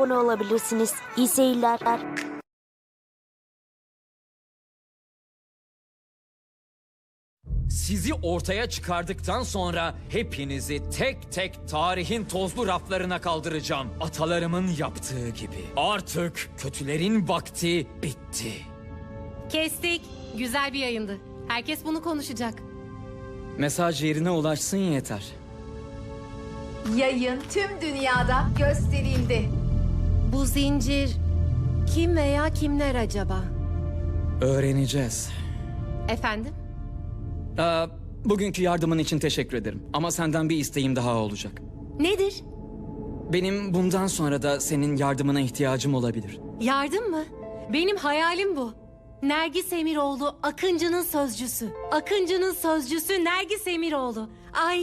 abone olabilirsiniz. İyi seyirler. Sizi ortaya çıkardıktan sonra hepinizi tek tek tarihin tozlu raflarına kaldıracağım. Atalarımın yaptığı gibi. Artık kötülerin vakti bitti. Kestik. Güzel bir yayındı. Herkes bunu konuşacak. Mesaj yerine ulaşsın yeter. Yayın tüm dünyada gösterildi. Bu zincir kim veya kimler acaba? Öğreneceğiz. Efendim? Aa, bugünkü yardımın için teşekkür ederim. Ama senden bir isteğim daha olacak. Nedir? Benim bundan sonra da senin yardımına ihtiyacım olabilir. Yardım mı? Benim hayalim bu. Nergis Emiroğlu Akıncı'nın sözcüsü. Akıncı'nın sözcüsü Nergis Emiroğlu. Ay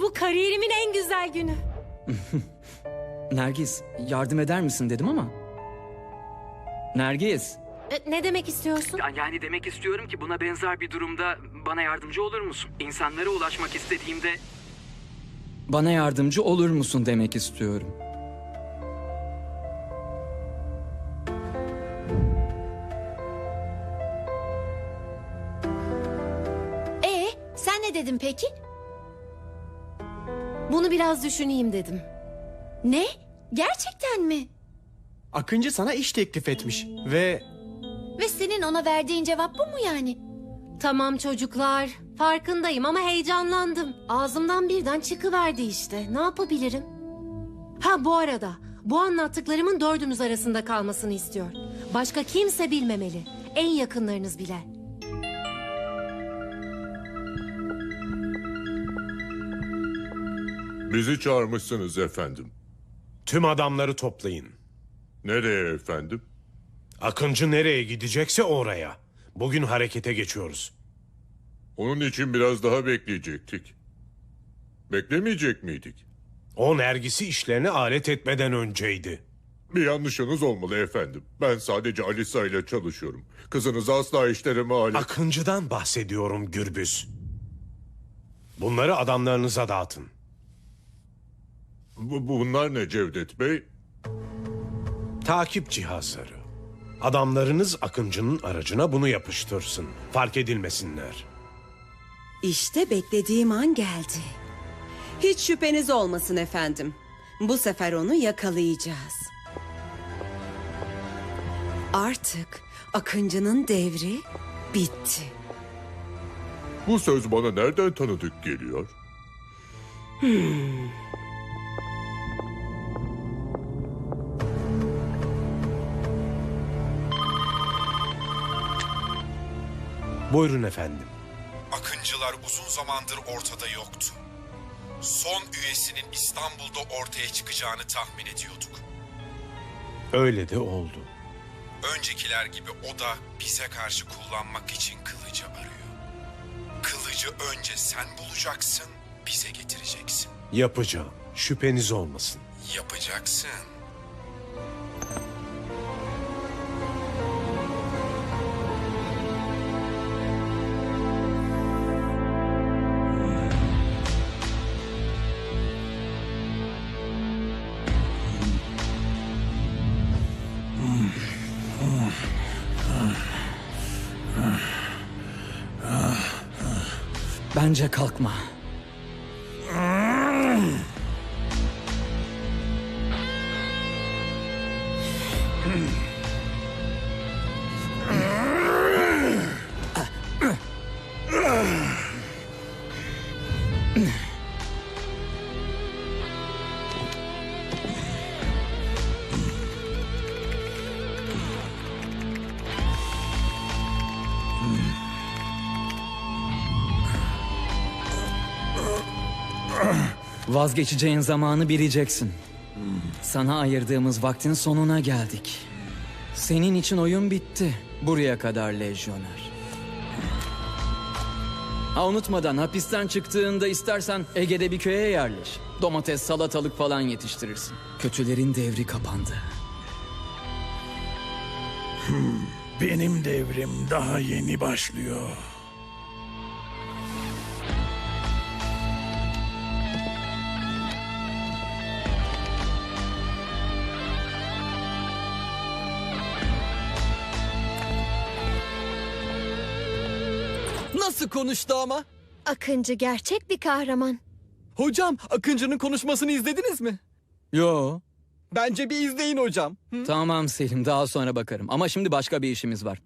bu kariyerimin en güzel günü. Nergis, yardım eder misin dedim ama. Nergis. E, ne demek istiyorsun? Ya- Yani demek istiyorum ki buna benzer bir durumda bana yardımcı olur musun? İnsanlara ulaşmak istediğimde... Bana yardımcı olur musun demek istiyorum. Ee, sen ne dedin peki? Bunu biraz düşüneyim dedim. Ne? Gerçekten mi? Akıncı sana iş teklif etmiş ve Ve senin ona verdiğin cevap bu mu yani? Tamam çocuklar. Farkındayım ama heyecanlandım. Ağzımdan birden çıkıverdi işte. Ne yapabilirim? Ha bu arada bu anlattıklarımın dördümüz arasında kalmasını istiyor. Başka kimse bilmemeli. En yakınlarınız bile. Bizi çağırmışsınız efendim. Tüm adamları toplayın. Nereye efendim? Akıncı nereye gidecekse oraya. Bugün harekete geçiyoruz. Onun için biraz daha bekleyecektik. Beklemeyecek miydik? O nergisi işlerine alet etmeden önceydi. Bir yanlışınız olmalı efendim. Ben sadece Alisa ile çalışıyorum. Kızınız asla işlerime alet... Akıncı'dan bahsediyorum Gürbüz. Bunları adamlarınıza dağıtın. Bu- bunlar ne Cevdet Bey? Takip cihazları. Adamlarınız Akıncı'nın aracına bunu yapıştırsın. Fark edilmesinler. İşte beklediğim an geldi. Hiç şüpheniz olmasın efendim. Bu sefer onu yakalayacağız. Artık Akıncı'nın devri bitti. Bu söz bana nereden tanıdık geliyor? Buyurun efendim. Akıncılar uzun zamandır ortada yoktu. Son üyesinin İstanbul'da ortaya çıkacağını tahmin ediyorduk. Öyle de oldu. Öncekiler gibi o da bize karşı kullanmak için kılıcı arıyor. Kılıcı önce sen bulacaksın, bize getireceksin. Yapacağım. Şüpheniz olmasın. Yapacaksın. Bence kalkma. Vazgeçeceğin zamanı bileceksin. Sana ayırdığımız vaktin sonuna geldik. Senin için oyun bitti. Buraya kadar lejyoner. Ha unutmadan hapisten çıktığında istersen Ege'de bir köye yerleş. Domates, salatalık falan yetiştirirsin. Kötülerin devri kapandı. Benim devrim daha yeni başlıyor. Konuştu ama? Akıncı gerçek bir kahraman. Hocam Akıncı'nın konuşmasını izlediniz mi? Yo. Bence bir izleyin hocam. Tamam Selim daha sonra bakarım. Ama şimdi başka bir işimiz var.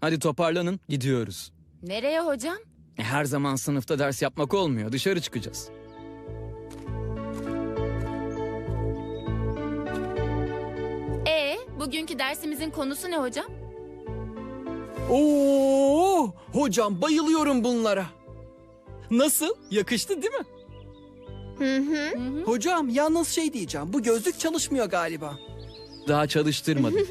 Hadi toparlanın gidiyoruz. Nereye hocam? E, Her zaman sınıfta ders yapmak olmuyor. Dışarı çıkacağız. Ee, bugünkü dersimizin konusu ne hocam? Oo, hocam bayılıyorum bunlara. Nasıl? Yakıştı değil mi? Hı hı. Hocam yalnız şey diyeceğim. Bu gözlük çalışmıyor galiba. Daha çalıştırmadım.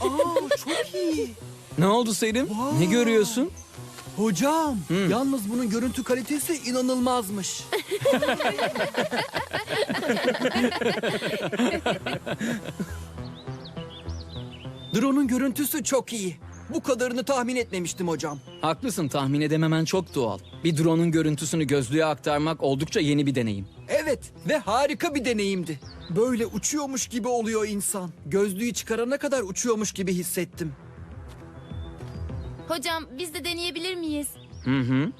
Aa çok iyi. ne oldu Selim? Ne görüyorsun? Hocam yalnız bunun görüntü kalitesi inanılmazmış. Drone'un görüntüsü çok iyi. Bu kadarını tahmin etmemiştim hocam. Haklısın tahmin edememen çok doğal. Bir drone'un görüntüsünü gözlüğe aktarmak oldukça yeni bir deneyim. Evet ve harika bir deneyimdi. Böyle uçuyormuş gibi oluyor insan. Gözlüğü çıkarana kadar uçuyormuş gibi hissettim. Hocam biz de deneyebilir miyiz? Hı hı.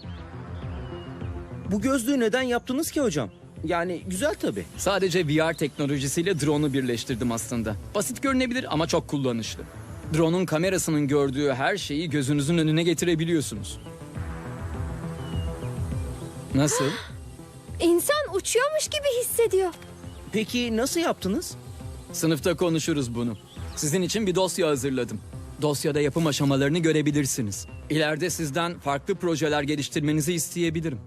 Bu gözlüğü neden yaptınız ki hocam? Yani güzel tabii. Sadece VR teknolojisiyle drone'u birleştirdim aslında. Basit görünebilir ama çok kullanışlı. Drone'un kamerasının gördüğü her şeyi gözünüzün önüne getirebiliyorsunuz. Nasıl? İnsan uçuyormuş gibi hissediyor. Peki nasıl yaptınız? Sınıfta konuşuruz bunu. Sizin için bir dosya hazırladım. Dosyada yapım aşamalarını görebilirsiniz. İleride sizden farklı projeler geliştirmenizi isteyebilirim.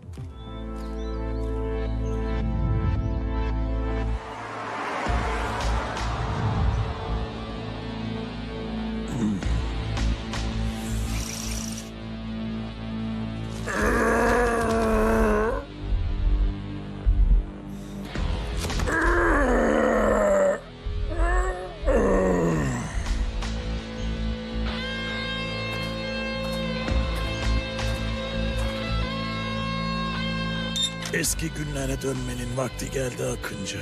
Eski günlere dönmenin vakti geldi Akıncı.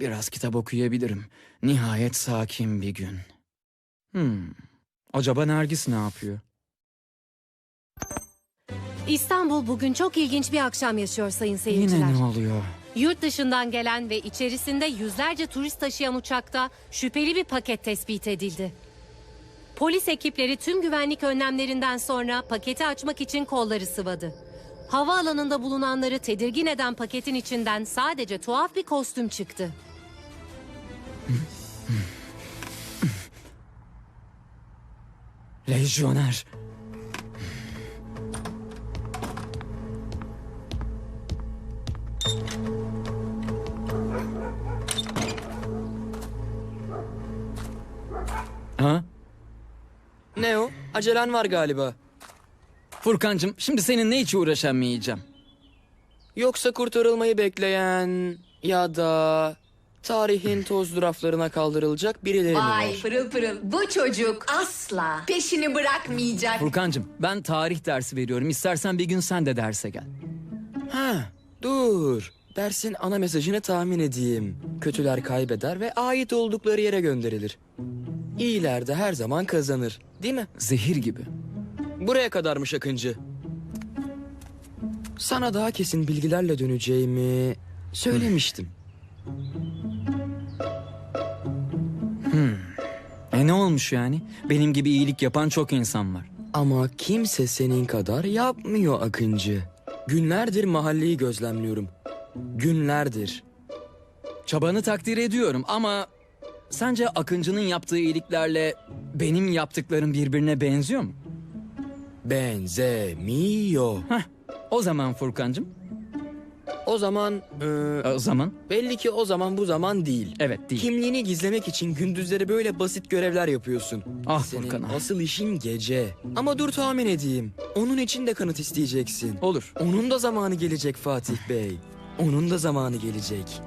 Biraz kitap okuyabilirim. Nihayet sakin bir gün. Hmm. Acaba Nergis ne yapıyor? İstanbul bugün çok ilginç bir akşam yaşıyor sayın seyirciler. Yine ne oluyor? Yurt dışından gelen ve içerisinde yüzlerce turist taşıyan uçakta şüpheli bir paket tespit edildi. Polis ekipleri tüm güvenlik önlemlerinden sonra paketi açmak için kolları sıvadı. Havaalanında bulunanları tedirgin eden paketin içinden sadece tuhaf bir kostüm çıktı. Lejyoner. Ha? Ne o? Acelen var galiba. Furkancığım şimdi seninle hiç uğraşamayacağım. Yoksa kurtarılmayı bekleyen ya da tarihin toz raflarına kaldırılacak birileri mi Vay var? pırıl pırıl. Bu çocuk asla peşini bırakmayacak. Furkancığım ben tarih dersi veriyorum. İstersen bir gün sen de derse gel. Ha, dur. Dersin ana mesajını tahmin edeyim. Kötüler kaybeder ve ait oldukları yere gönderilir. İyiler de her zaman kazanır. Değil mi? Zehir gibi. Buraya kadarmış Akıncı. Sana daha kesin bilgilerle döneceğimi söylemiştim. E ne olmuş yani? Benim gibi iyilik yapan çok insan var. Ama kimse senin kadar yapmıyor Akıncı. Günlerdir mahalleyi gözlemliyorum. Günlerdir. Çabanı takdir ediyorum ama... Sence Akıncı'nın yaptığı iyiliklerle benim yaptıklarım birbirine benziyor mu? Benzemiyor. Heh, o zaman Furkancığım. O zaman... e, O zaman? belli ki o zaman bu zaman değil. Evet değil. Kimliğini gizlemek için gündüzleri böyle basit görevler yapıyorsun. Ah Senin Furkan ah. asıl işin gece. Ama dur tahmin edeyim. Onun için de kanıt isteyeceksin. Olur. Onun da zamanı gelecek Fatih Bey. Onun da zamanı gelecek.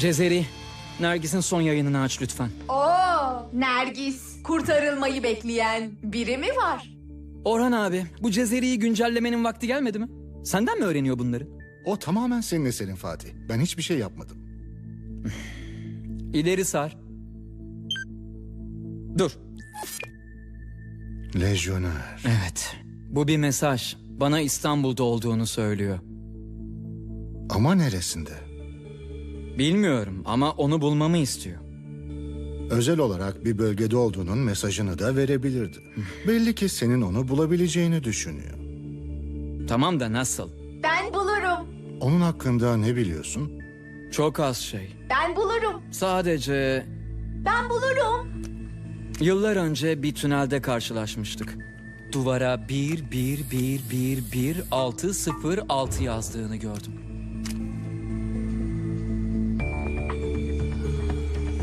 Cezeri, Nergis'in son yayınını aç lütfen. Oo, Nergis. Kurtarılmayı bekleyen biri mi var? Orhan abi, bu Cezeri'yi güncellemenin vakti gelmedi mi? Senden mi öğreniyor bunları? O tamamen senin eserin Fatih. Ben hiçbir şey yapmadım. İleri sar. Dur. Lejyoner. Evet. Bu bir mesaj. Bana İstanbul'da olduğunu söylüyor. Ama neresinde? Bilmiyorum ama onu bulmamı istiyor. Özel olarak bir bölgede olduğunun mesajını da verebilirdi. Belli ki senin onu bulabileceğini düşünüyor. Tamam da nasıl? Ben bulurum. Onun hakkında ne biliyorsun? Çok az şey. Ben bulurum. Sadece Ben bulurum. yıllar önce bir tünelde karşılaşmıştık. Duvara 1 1 1 1 1 6 0 6 yazdığını gördüm.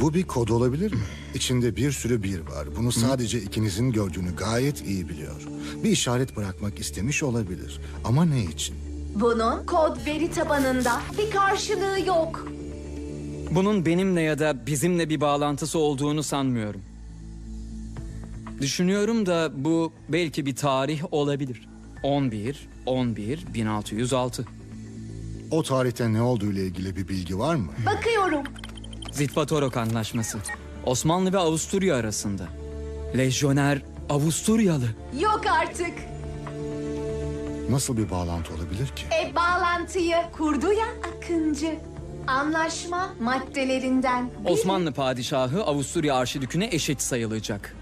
Bu bir kod olabilir mi? İçinde bir sürü bir var. Bunu sadece ikinizin gördüğünü gayet iyi biliyor. Bir işaret bırakmak istemiş olabilir. Ama ne için? Bunun kod veri tabanında bir karşılığı yok. Bunun benimle ya da bizimle bir bağlantısı olduğunu sanmıyorum. Düşünüyorum da bu belki bir tarih olabilir. 11 11 1606. O tarihte ne olduğu ile ilgili bir bilgi var mı? Bakıyorum. Zitvatorok Anlaşması. Osmanlı ve Avusturya arasında. Lejyoner Avusturyalı. Yok artık. Nasıl bir bağlantı olabilir ki? E bağlantıyı kurdu ya Akıncı. Anlaşma maddelerinden biri. Osmanlı padişahı Avusturya arşidüküne eşit sayılacak.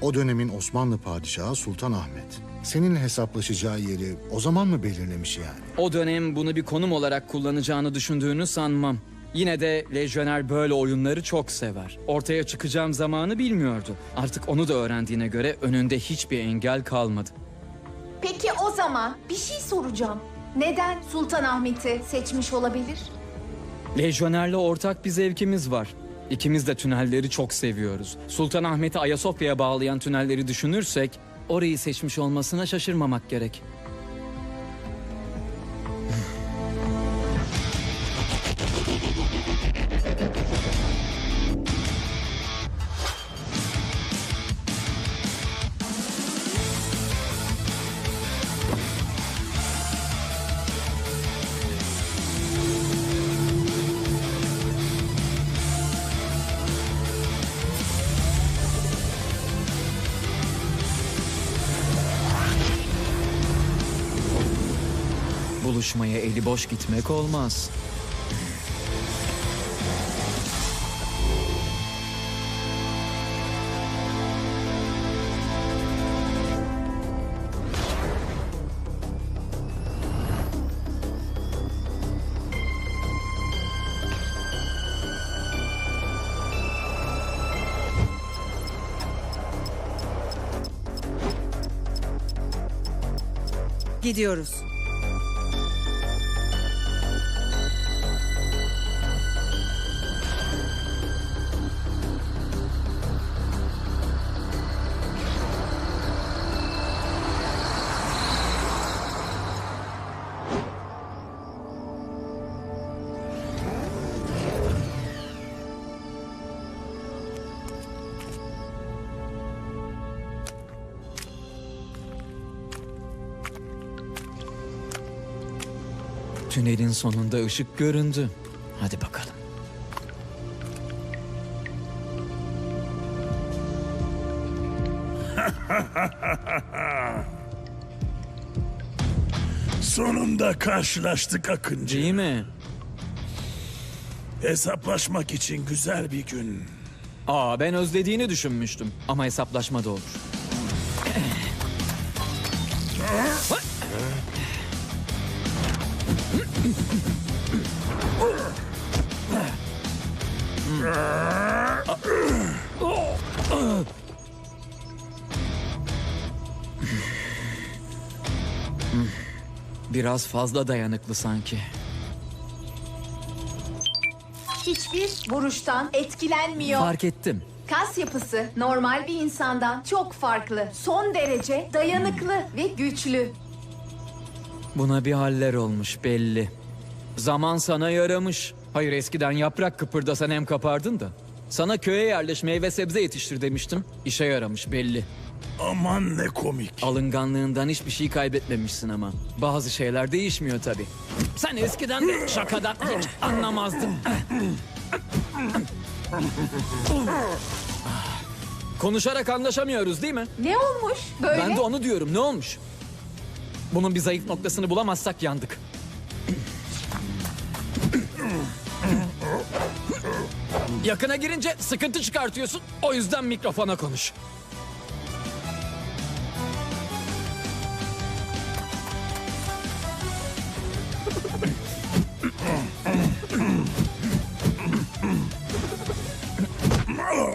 O dönemin Osmanlı padişahı Sultan Ahmet. Seninle hesaplaşacağı yeri o zaman mı belirlemiş yani? O dönem bunu bir konum olarak kullanacağını düşündüğünü sanmam. Yine de lejyoner böyle oyunları çok sever. Ortaya çıkacağım zamanı bilmiyordu. Artık onu da öğrendiğine göre önünde hiçbir engel kalmadı. Peki o zaman bir şey soracağım. Neden Sultanahmet'i seçmiş olabilir? Lejyonerle ortak bir zevkimiz var. İkimiz de tünelleri çok seviyoruz. Sultanahmet'i Ayasofya'ya bağlayan tünelleri düşünürsek orayı seçmiş olmasına şaşırmamak gerek. Buluşmaya eli boş gitmek olmaz. Gidiyoruz. Tünelin sonunda ışık göründü. Hadi bakalım. Sonunda karşılaştık Akıncı. Değil mi? Hesaplaşmak için güzel bir gün. Aa ben özlediğini düşünmüştüm. Ama hesaplaşma da olur. Biraz fazla dayanıklı sanki. Hiçbir vuruştan etkilenmiyor. Fark ettim. Kas yapısı normal bir insandan çok farklı. Son derece dayanıklı ve güçlü. Buna bir haller olmuş belli. Zaman sana yaramış. Hayır eskiden yaprak kıpırdasan hem kapardın da. Sana köye yerleş meyve sebze yetiştir demiştim. İşe yaramış belli. Aman ne komik. Alınganlığından hiçbir şey kaybetmemişsin ama. Bazı şeyler değişmiyor tabii. Sen eskiden de şakadan hiç anlamazdın. Konuşarak anlaşamıyoruz değil mi? Ne olmuş böyle? Ben de onu diyorum. Ne olmuş? Bunun bir zayıf noktasını bulamazsak yandık. Yakına girince sıkıntı çıkartıyorsun. O yüzden mikrofona konuş.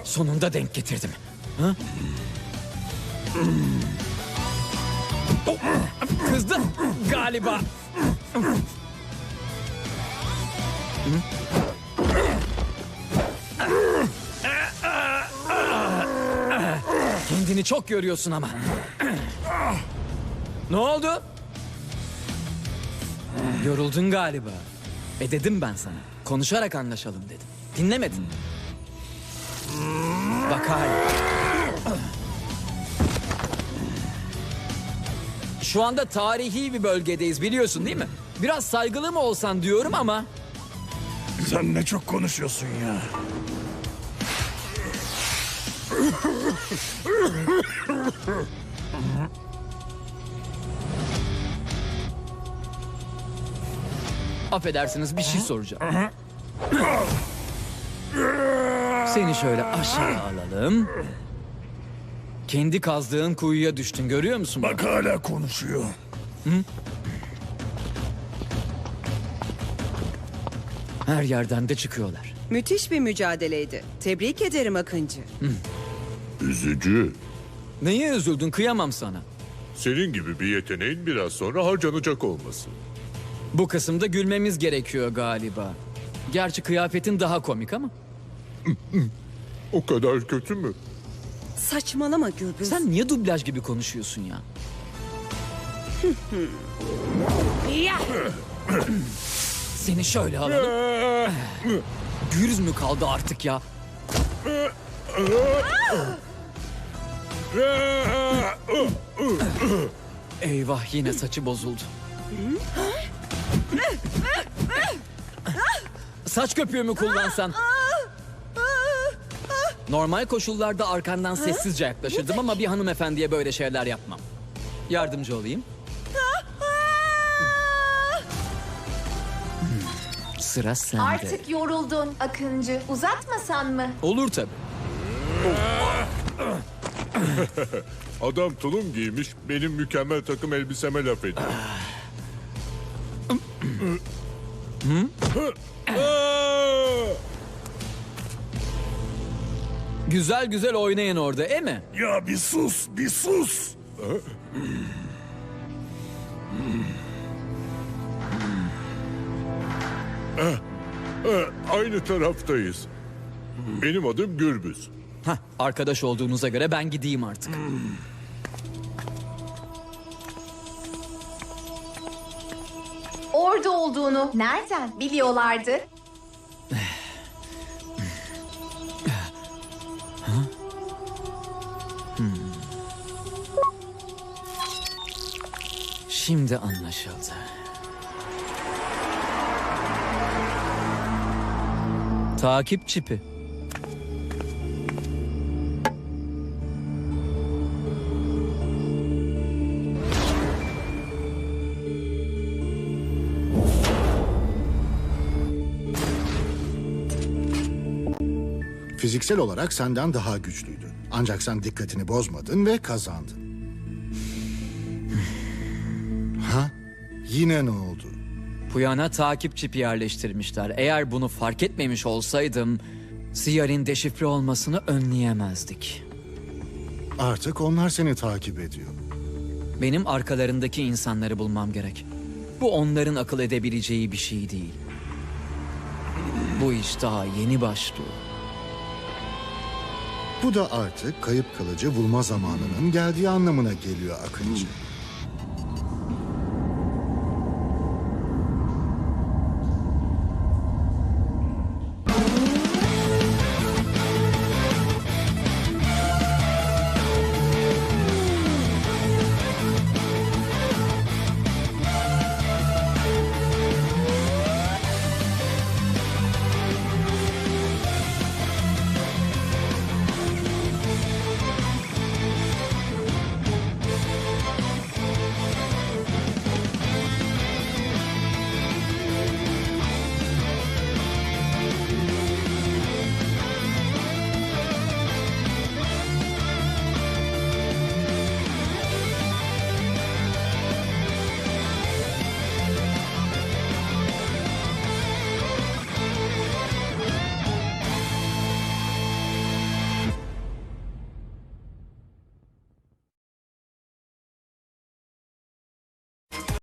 Sonunda denk getirdim. Ha? Kızdın galiba. Kendini çok görüyorsun ama. Ne oldu? Yoruldun galiba. E dedim ben sana. Konuşarak anlaşalım dedim. Dinlemedin. Bak hala. Şu anda tarihi bir bölgedeyiz biliyorsun değil mi? Biraz saygılı mı olsan diyorum ama... Sen ne çok konuşuyorsun ya. Affedersiniz bir şey soracağım. Seni şöyle aşağı alalım. Kendi kazdığın kuyuya düştün görüyor musun? Bak hala konuşuyor. Her yerden de çıkıyorlar. Müthiş bir mücadeleydi. Tebrik ederim Akıncı. Üzücü. Neye üzüldün kıyamam sana. Senin gibi bir yeteneğin biraz sonra harcanacak olması. Bu kısımda gülmemiz gerekiyor galiba. Gerçi kıyafetin daha komik ama. O kadar kötü mü? Saçmalama Gürbüz. Sen niye dublaj gibi konuşuyorsun ya? Seni şöyle alalım. Gürüz mü kaldı artık ya? Eyvah yine saçı bozuldu. Saç köpüğü mü kullansan? Normal koşullarda arkandan sessizce yaklaşırdım ama bir hanımefendiye böyle şeyler yapmam. Yardımcı olayım. Hmm, Sıra sende. Artık yoruldun Akıncı. Uzatmasan mı? Olur tabii. Adam tulum giymiş, benim mükemmel takım elbiseme laf ediyor. Güzel güzel oynayın orada, e mi? Ya bir sus, bir sus. Ha, Aynı taraftayız. Benim adım Gürbüz. Hah, arkadaş olduğunuza göre ben gideyim artık. Orada olduğunu nereden biliyorlardı? Şimdi anlaşıldı. Takip çipi. Fiziksel olarak senden daha güçlüydü. Ancak sen dikkatini bozmadın ve kazandın. Yine ne oldu? Puyana takip çipi yerleştirmişler. Eğer bunu fark etmemiş olsaydım... Siyar'in deşifre olmasını önleyemezdik. Artık onlar seni takip ediyor. Benim arkalarındaki insanları bulmam gerek. Bu onların akıl edebileceği bir şey değil. Bu iş daha yeni başlıyor. Bu da artık kayıp kalıcı bulma zamanının geldiği anlamına geliyor Akıncı.